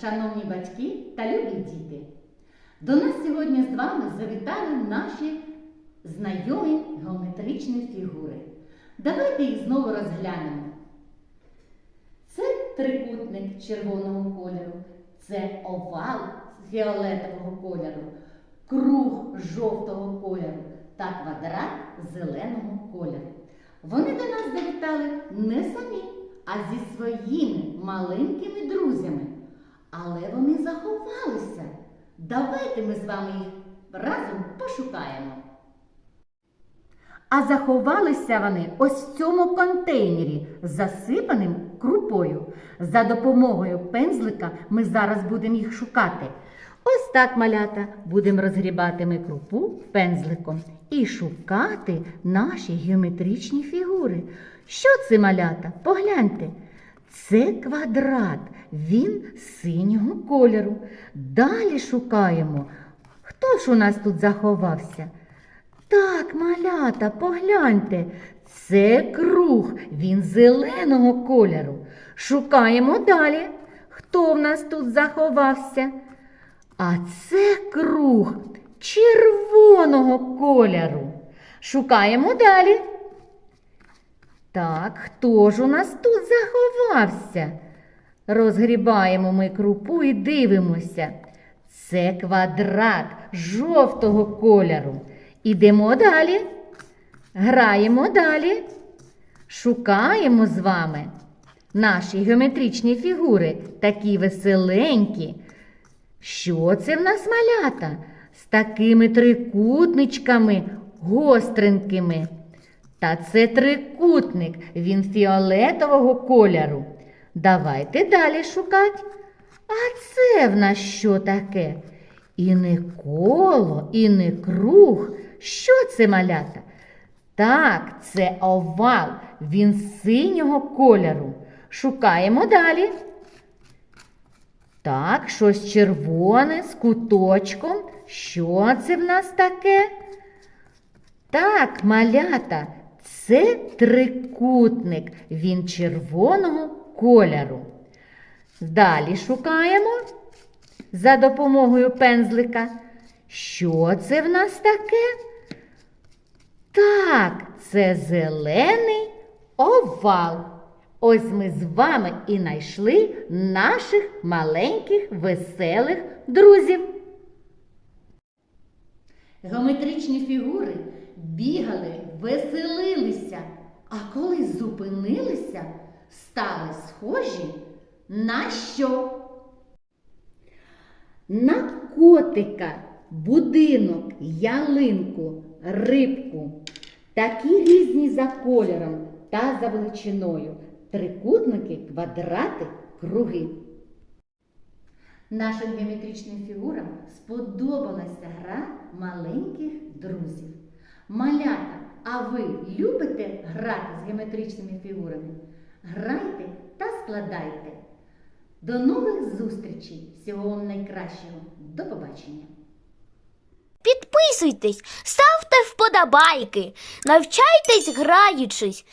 шановні батьки та любі діти! До нас сьогодні з вами завітали наші знайомі геометричні фігури. Давайте їх знову розглянемо. Це трикутник червоного кольору, це овал фіолетового кольору, круг жовтого кольору та квадрат зеленого кольору. Вони до нас завітали не самі, а зі своїми маленькими друзями. Але вони заховалися. Давайте ми з вами їх разом пошукаємо. А заховалися вони ось в цьому контейнері, засипаним крупою. За допомогою пензлика ми зараз будемо їх шукати. Ось так, малята, будемо розгрібати ми крупу пензликом і шукати наші геометричні фігури. Що це малята? Погляньте. Це квадрат, він синього кольору. Далі шукаємо. Хто ж у нас тут заховався? Так, малята, погляньте, це круг, він зеленого кольору. Шукаємо далі. Хто в нас тут заховався? А це круг червоного кольору. Шукаємо далі. Так, хто ж у нас тут заховався? Розгрібаємо ми крупу і дивимося. Це квадрат жовтого кольору. Ідемо далі. Граємо далі. Шукаємо з вами наші геометричні фігури, такі веселенькі. Що це в нас малята? З такими трикутничками гостренькими. Та це трикутник, він фіолетового кольору. Давайте далі шукати. А це в нас що таке? І не коло, і не круг. Що це малята? Так, це овал, він синього кольору. Шукаємо далі. Так, щось червоне з куточком. Що це в нас таке? Так, малята, це трикутник, він червоного кольору. Далі шукаємо за допомогою пензлика. Що це в нас таке? Так, це зелений овал. Ось ми з вами і знайшли наших маленьких веселих друзів. Геометричні фігури бігали, веселилися, а коли зупинилися, стали схожі на що? На котика, будинок, ялинку, рибку. Такі різні за кольором та за величиною. Трикутники, квадрати, круги. Нашим геометричним фігурам сподобалася гра маленьких друзів. Малята, а ви любите грати з геометричними фігурами? Грайте та складайте. До нових зустрічей! Всього вам найкращого! До побачення! Підписуйтесь, ставте вподобайки, навчайтесь граючись